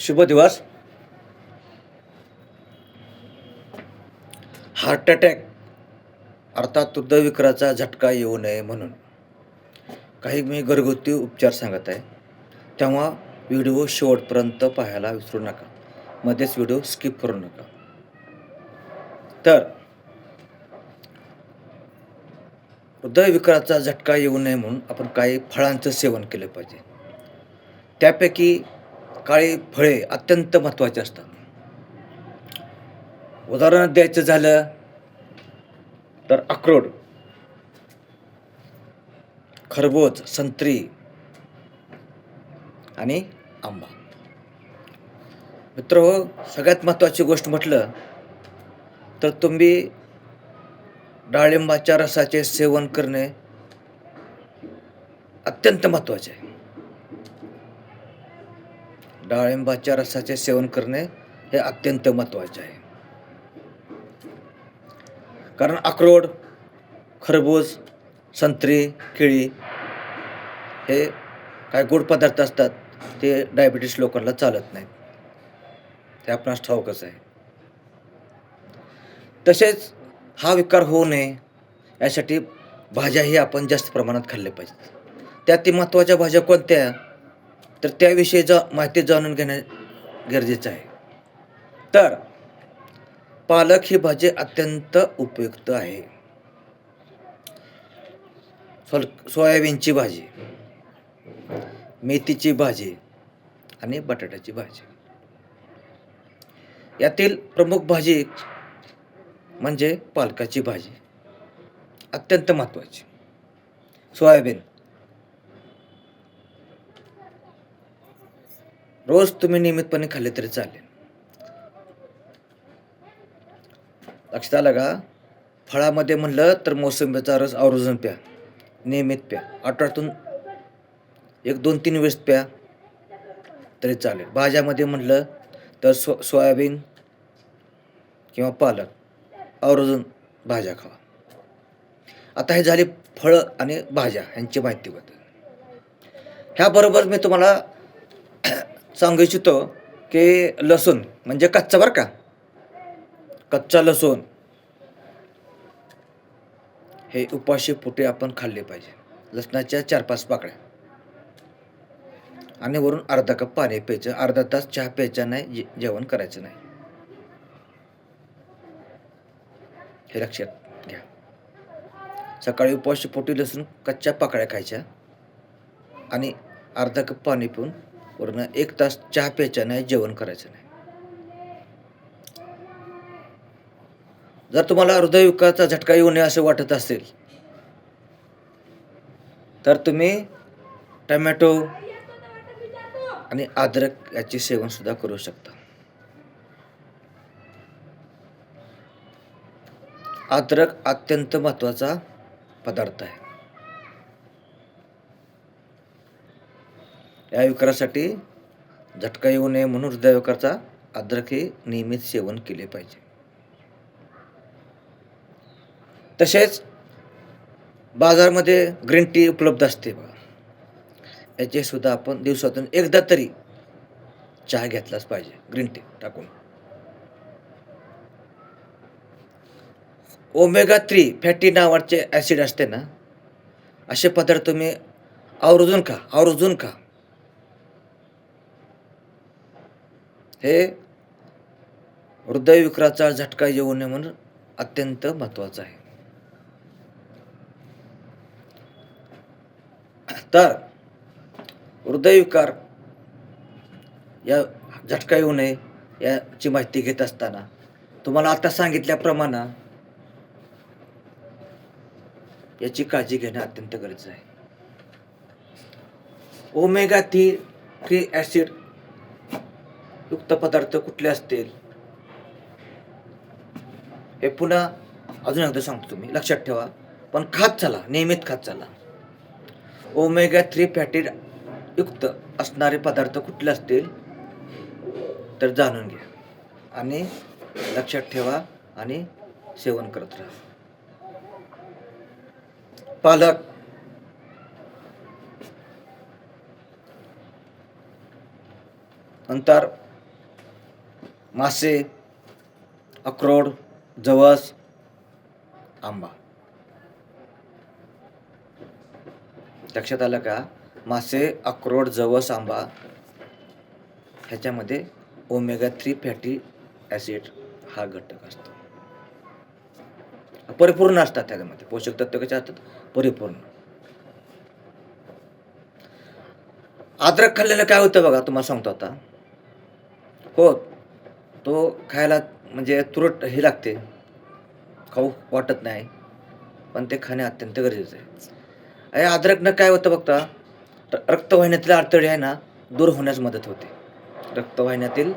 शुभ दिवस. Heart attack अर्थात हृदयविकाराचा झटका येऊ नये म्हणून. काही मी घरगुती उपचार सांगत आहे. तेव्हा व्हिडिओ शेवटपर्यंत पाहायला विसरू नका. मध्येच व्हिडिओ स्किप करू नका. तर हृदयविकाराचा झटका येऊ नये म्हणून आपण काही फळांचं सेवन केलं पाहिजे. त्यापैकी काळी फळे अत्यंत महत्त्वाची असतात. उदाहरण द्यायचं झालं तर अक्रोड खरबूज संत्री आणि आंबा. मित्र हो सगळ्यात महत्त्वाची गोष्ट म्हटलं तर तुम्ही डाळिंबाच्या रसाचे सेवन करणे अत्यंत महत्त्वाचे आहे. डाळिंबाच्या रसाचे सेवन करणे हे अत्यंत महत्त्वाचे आहे. कारण अक्रोड खरबूज संत्री केळी हे काय गोड पदार्थ असतात ते डायबिटीस लोकांना चालत नाहीत. ते आपणास ठाऊकच आहे. तसेच हा विकार होऊ नये यासाठी भाज्याही आपण जास्त प्रमाणात खाल्ल्या पाहिजेत. त्यातील महत्त्वाच्या भाज्या कोणत्या? तर त्याविषयी जा माहिती जाणून घेणे गरजेचं आहे. तर पालक ही भाजी अत्यंत उपयुक्त आहे. सोल सोयाबीनची भाजी मेथीची भाजी आणि बटाट्याची भाजी. यातील प्रमुख भाजी म्हणजे पालकाची भाजी. अत्यंत महत्त्वाची. सोयाबीन. रोज तुम्ही नियमितपणे खाल्ले तरी चालेल. लक्षात आलं का? फळामध्ये म्हणलं तर मोसंबीचा रस आवर्जून प्या. नियमित प्या. आठवड्यातून एक दोन तीन वेळेस प्या तरी चालेल. भाज्यामध्ये म्हटलं तर सो सोयाबीन किंवा पालक आवर्जून भाज्या खावा. आता हे झाले फळं आणि भाज्या ह्यांची माहिती होते ह्याबरोबर मी तुम्हाला सांगू इच्छितो की लसूण म्हणजे कच्चा बरं का? कच्चा लसूण. हे उपाशी पुटे आपण खाल्ले पाहिजे. लसणाच्या चार पाच पाकळ्या. आणि वरून अर्धा कप पाणी प्यायचं. अर्धा तास चहा प्यायचा नाही जे जेवण करायचं नाही. हे लक्षात घ्या. सकाळी उपाशी पोटी लसूण कच्च्या पाकळ्या खायच्या. आणि अर्धा कप पाणी पिऊन वरनं एक तास चहा प्यायचा नाही जेवण करायचं नाही. जर तुम्हाला हृदयविकाराचा झटका येऊ नये असं वाटत असेल तर तुम्ही टमॅटो आणि अद्रक याचे सेवन सुद्धा करू शकता. अद्रक अत्यंत महत्त्वाचा पदार्थ आहे. या विकारासाठी झटका येऊ नये म्हणून हृदयविकाराचा अद्रक हे नियमित सेवन केले पाहिजे. तसेच बाजारमध्ये ग्रीन टी उपलब्ध असते बघा. याचे सुद्धा आपण दिवसातून एकदा तरी चहा घेतलाच पाहिजे ग्रीन टी टाकून. ओमेगा थ्री फॅटी नावाचे ॲसिड असते ना असे पदार्थ तुम्ही आवर्जून खा आवर्जून खा. हे हृदयविकाराचा झटका येऊ नये म्हणून अत्यंत महत्त्वाचं आहे. तर हृदयविकार या झटका येऊ नये याची माहिती घेत असताना तुम्हाला आता सांगितल्याप्रमाणे याची काळजी घेणं अत्यंत गरजेचं आहे. ओमेगा थ्री फ्री ॲसिड युक्त पदार्थ कुठले असतील? हे पुन्हा अजून एकदा सांगतो तुम्ही लक्षात ठेवा. पण खात चला नियमित खात चला. ओमेगा थ्री फॅटी युक्त असणारे पदार्थ कुठले असतील? तर जाणून घ्या. आणि लक्षात ठेवा आणि सेवन करत राहा. पालक. नंतर मासे अक्रोड जवस आंबा. लक्षात आलं का? मासे अक्रोड जवस आंबा ह्याच्यामध्ये ओमेगा थ्री फॅटी ॲसिड हा घटक असतो. परिपूर्ण असतात त्याच्यामध्ये. पोषक तत्व कसे असतात? परिपूर्ण. अद्रक खाल्लेलं काय होतं बघा? तुम्हाला सांगतो आता. हो तो खायला म्हणजे तुरट हे लागते. खाऊ वाटत नाही. पण ते खाणे अत्यंत गरजेचं आहे. या अद्रकनं काय होतं बघता? रक्तवाहिन्यातील अडथळे आहे ना दूर होण्यास मदत होते. रक्तवाहिन्यातील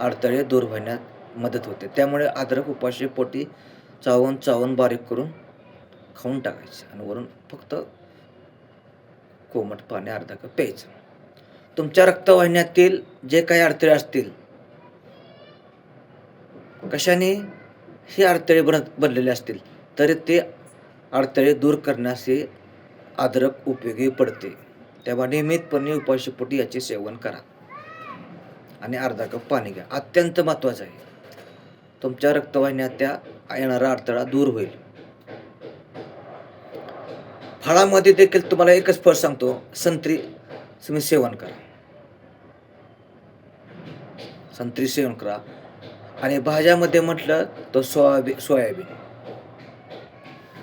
अडथळे दूर होण्यात मदत होते. त्यामुळे अद्रक उपाशी पोटी चावून चावून बारीक करून खाऊन टाकायचे आणि वरून फक्त कोमट पाणी अर्धा कप प्यायचं. तुमच्या रक्तवाहिन्यातील जे काही अडथळे असतील कशाने? हे अडथळे बन बनलेले असतील तर ते अडथळे दूर करण्यास हे अद्रक उपयोगी पडते. तेव्हा नियमितपणे उपाशीपोटी याचे सेवन करा. आणि अर्धा कप पाणी घ्या. अत्यंत महत्त्वाचं आहे. तुमच्या रक्तवाहिन्यात त्या येणारा अडथळा दूर होईल. फळामध्ये देखील तुम्हाला एकच फळ सांगतो संत्री. तुम्ही सेवन करा. संत्री सेवन करा. आणि भाज्यामध्ये म्हटलं तर सोयाबीन सोयाबीन.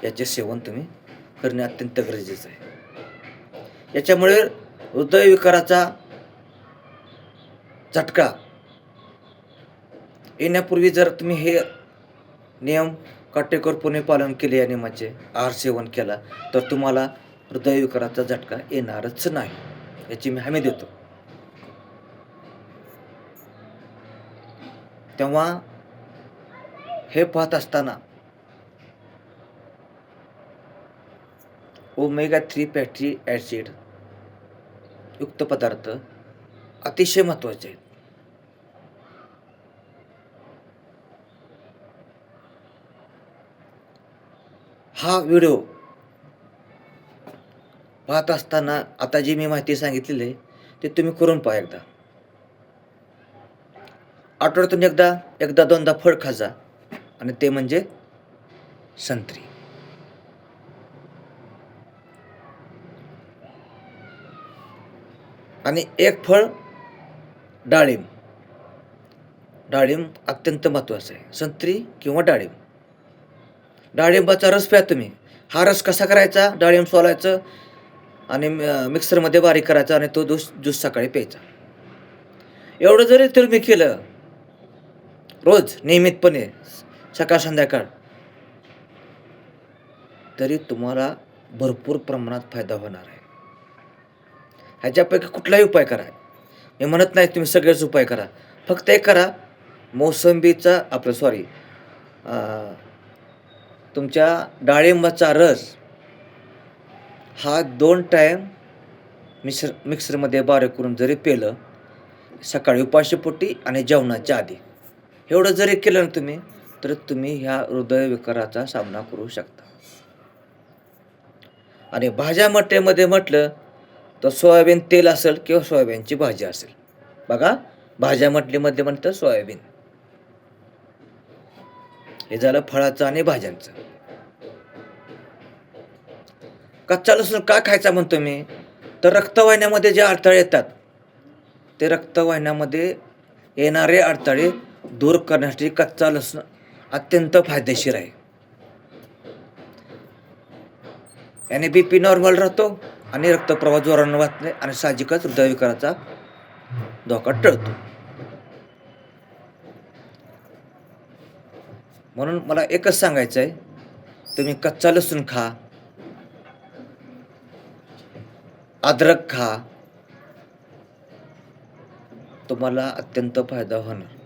याचे सेवन तुम्ही करणे अत्यंत गरजेचं आहे. याच्यामुळे हृदयविकाराचा झटका येण्यापूर्वी जर तुम्ही हे नियम काटेकोरपणे पालन केले या नियमाचे आहार सेवन केला तर तुम्हाला हृदयविकाराचा झटका येणारच नाही. याची मी हमी देतो. तेव्हा हे पाहत असताना ओमेगा थ्री फॅटी ॲसिड युक्त पदार्थ अतिशय महत्त्वाचे आहेत. हा व्हिडिओ पाहत असताना आता जी मी माहिती सांगितलेली आहे ते तुम्ही करून पहा एकदा. आठवड्यातून एकदा एकदा दोनदा फळ खाजा आणि ते म्हणजे संत्री. आणि एक फळ डाळिंब. डाळिंब अत्यंत महत्त्वाचं आहे. संत्री किंवा डाळिंब. डाळिंबाचा रस प्या तुम्ही. हा रस कसा करायचा? डाळिंब सोलायचं आणि मिक्सरमध्ये बारीक करायचा आणि तो ज्यूस ज्यूस सकाळी प्यायचा. एवढं जरी तुम्ही केलं रोज नियमितपणे सकाळ संध्याकाळ. तरी तुम्हाला भरपूर प्रमाणात फायदा होणार आहे. ह्याच्यापैकी कुठलाही उपाय करा. मी म्हणत नाही तुम्ही सगळेच उपाय करा. फक्त एक करा मोसंबीचा आपलं सॉरी तुमच्या डाळिंबाचा रस हा दोन टाईम मिक्सर मिक्सरमध्ये बारीक करून जरी पेलं सकाळी उपाशीपोटी आणि जेवणाच्या आधी. एवढं जरी केलं ना तुम्ही तर तुम्ही ह्या हृदयविकाराचा सामना करू शकता. आणि भाज्या मटेमध्ये म्हटलं तर सोयाबीन तेल असेल किंवा सोयाबीनची भाजी असेल. बघा भाज्या मटलीमध्ये म्हणतं सोयाबीन. हे झालं फळाचं आणि भाज्यांचं. कच्चा लसूण का खायचा म्हणतो मी? तर रक्तवाहिन्यामध्ये जे अडथळे येतात ते रक्तवाहिन्यामध्ये येणारे अडथळे दूर करण्यासाठी कच्चा लसूण अत्यंत फायदेशीर आहे. याने बी पी नॉर्मल राहतो आणि रक्तप्रवाह जोरानं वाहत नाही आणि साहजिकच हृदयविकाराचा धोका टळतो. म्हणून मला एकच सांगायचं आहे तुम्ही कच्चा लसूण खा अद्रक खा तुम्हाला अत्यंत फायदा होणार.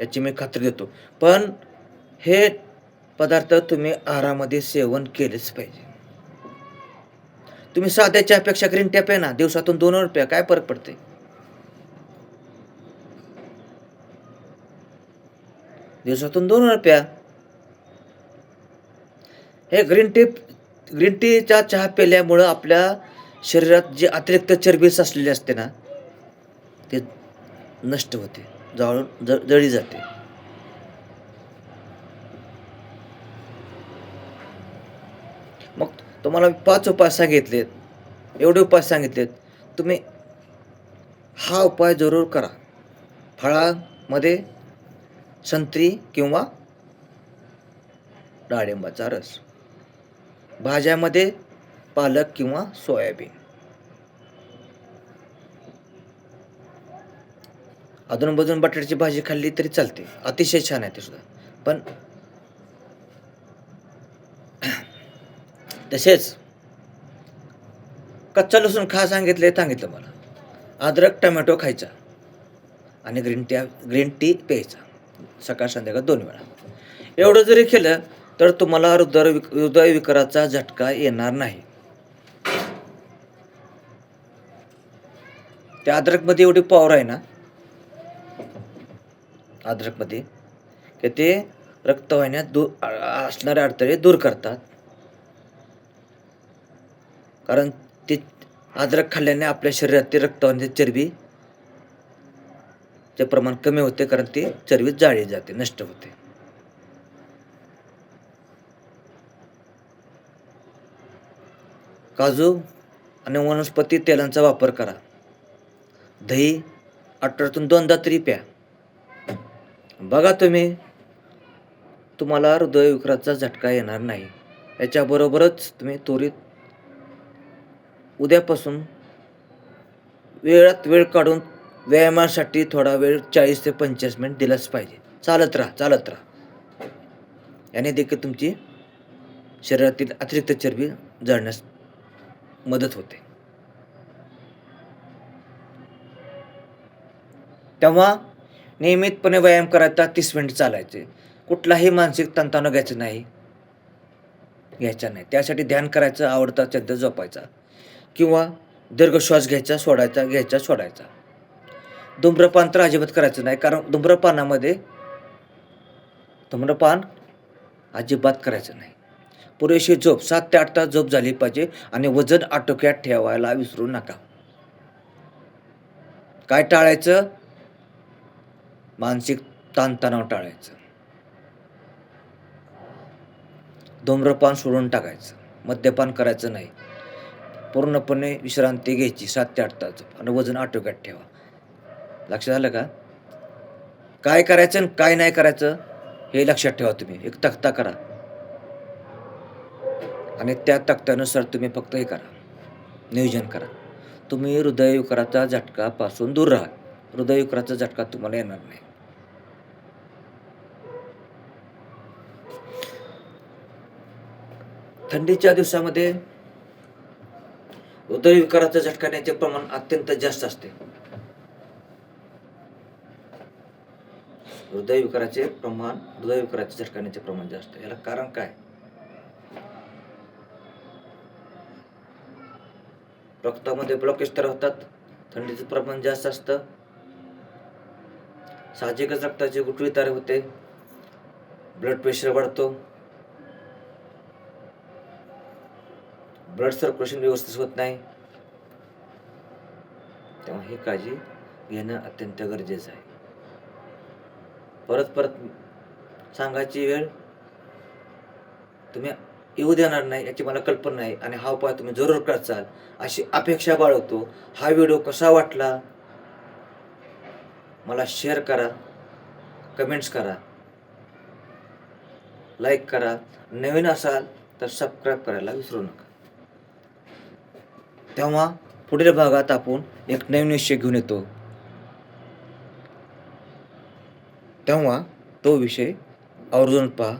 याची मी खात्री देतो. पण हे पदार्थ तुम्ही आहारामध्ये सेवन केलेच पाहिजे. तुम्ही साध्या चहापेक्षा ग्रीन टी आहे ना दिवसातून दोन रुपया काय फरक पडते दिवसातून दोन रुपया. हे ग्रीन टी ग्रीन टीचा चहा प्यायल्यामुळं आपल्या शरीरात जे अतिरिक्त चरबी असलेली असते ना ते नष्ट होते. जाळून ज जळी जाते. मग तुम्हाला पाच उपाय सांगितलेत. एवढे उपाय सांगितलेत. तुम्ही हा उपाय जरूर करा. फळामध्ये संत्री किंवा डाळिंबाचा रस. भाज्यामध्ये पालक किंवा सोयाबीन. अधूनमधून बटाट्याची भाजी खाल्ली तरी चालते. अतिशय छान आहे ते सुद्धा. पण तसेच कच्चा लसूण खा सांगितले सांगितलं मला. अद्रक टमॅटो खायचा आणि ग्रीन टी ग्रीन टी प्यायचा. सकाळ संध्याकाळ दोन वेळा. एवढं जरी केलं तर तुम्हाला हृदय हृदयविकाराचा झटका येणार नाही. त्या अद्रकमध्ये एवढी पॉवर आहे ना अद्रकमध्ये की ते रक्तवाहिन्यात दूर असणारे अडथळे दूर करतात. कारण ते अद्रक खाल्ल्याने आपल्या शरीरातील रक्तवाहिनी चरबी चे प्रमाण कमी होते कारण ती चरबी जाळी जाते नष्ट होते. काजू आणि वनस्पती तेलांचा वापर करा. दही आठवड्यातून दोनदा तरी प्या. बघा तुम्ही. तुम्हाला हृदयविकाराचा झटका येणार नाही. याच्याबरोबरच तुम्ही त्वरित उद्यापासून वेळात वेळ काढून व्यायामासाठी थोडा वेळ चाळीस ते पंचेचाळीस मिनिट दिलाच पाहिजे. चालत राहा चालत राहा. याने देखील तुमची शरीरातील अतिरिक्त चरबी जाळण्यास मदत होते. तेव्हा नियमितपणे व्यायाम करायचा तीस मिनिट चालायचे. कुठलाही मानसिक तंतानं घ्यायचं नाही. घ्यायचा नाही. त्यासाठी ध्यान करायचं आवडता छंद झोपायचा किंवा दीर्घ श्वास घ्यायचा सोडायचा घ्यायचा सोडायचा. धूम्रपान तर अजिबात करायचं नाही. कारण धूम्रपानामध्ये धूम्रपान अजिबात करायचं नाही. पुरेशी झोप सात ते आठ तास झोप झाली पाहिजे आणि वजन आटोक्यात ठेवायला विसरू नका. काय टाळायचं? मानसिक ताणतणाव टाळायचं. धूम्रपान सोडून टाकायचं. मद्यपान करायचं नाही. पूर्णपणे विश्रांती घ्यायची सात ते आठ तास. आणि वजन आटोक्यात ठेवा. लक्षात आलं का? काय करायचं आणि काय नाही करायचं हे लक्षात ठेवा तुम्ही. एक तक्ता करा. आणि त्या तक्त्यानुसार तुम्ही फक्त हे करा. नियोजन करा. तुम्ही हृदयविकाराचा झटकापासून दूर राहा. हृदयविकाराचा झटका तुम्हाला येणार नाही. थंडीच्या दिवसामध्ये हृदयविकाराचा झटकाण्याचे प्रमाण अत्यंत जास्त असते. हृदयविकाराचे प्रमाण हृदयविकाराचे झटकाण्याचे प्रमाण जास्त याला कारण काय? रक्तामध्ये ब्लॉकेज तर होतात थंडीचं प्रमाण जास्त असतं. साहजिकच रक्ताची गुठळी तयार होते. ब्लड प्रेशर वाढतो. ब्लड सर्क्युलेशन व्यवस्थित होत नाही. तेव्हा ही काळजी घेणं अत्यंत गरजेचं आहे. परत परत सांगायची वेळ तुम्ही येऊ देणार नाही याची मला कल्पना आहे आणि हा उपाय तुम्ही जरूर करचाल. अशी अपेक्षा बाळगतो. हा व्हिडिओ कसा वाटला मला शेअर करा कमेंट्स करा लाईक करा. नवीन असाल तर सबस्क्राईब करायला विसरू नका. तेव्हा पुढील भागात आपण एक नवीन विषय घेऊन येतो. तेव्हा तो विषय आवर्जून पहा.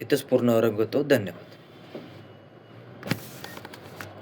इथंच पूर्ण रंगतो धन्यवाद.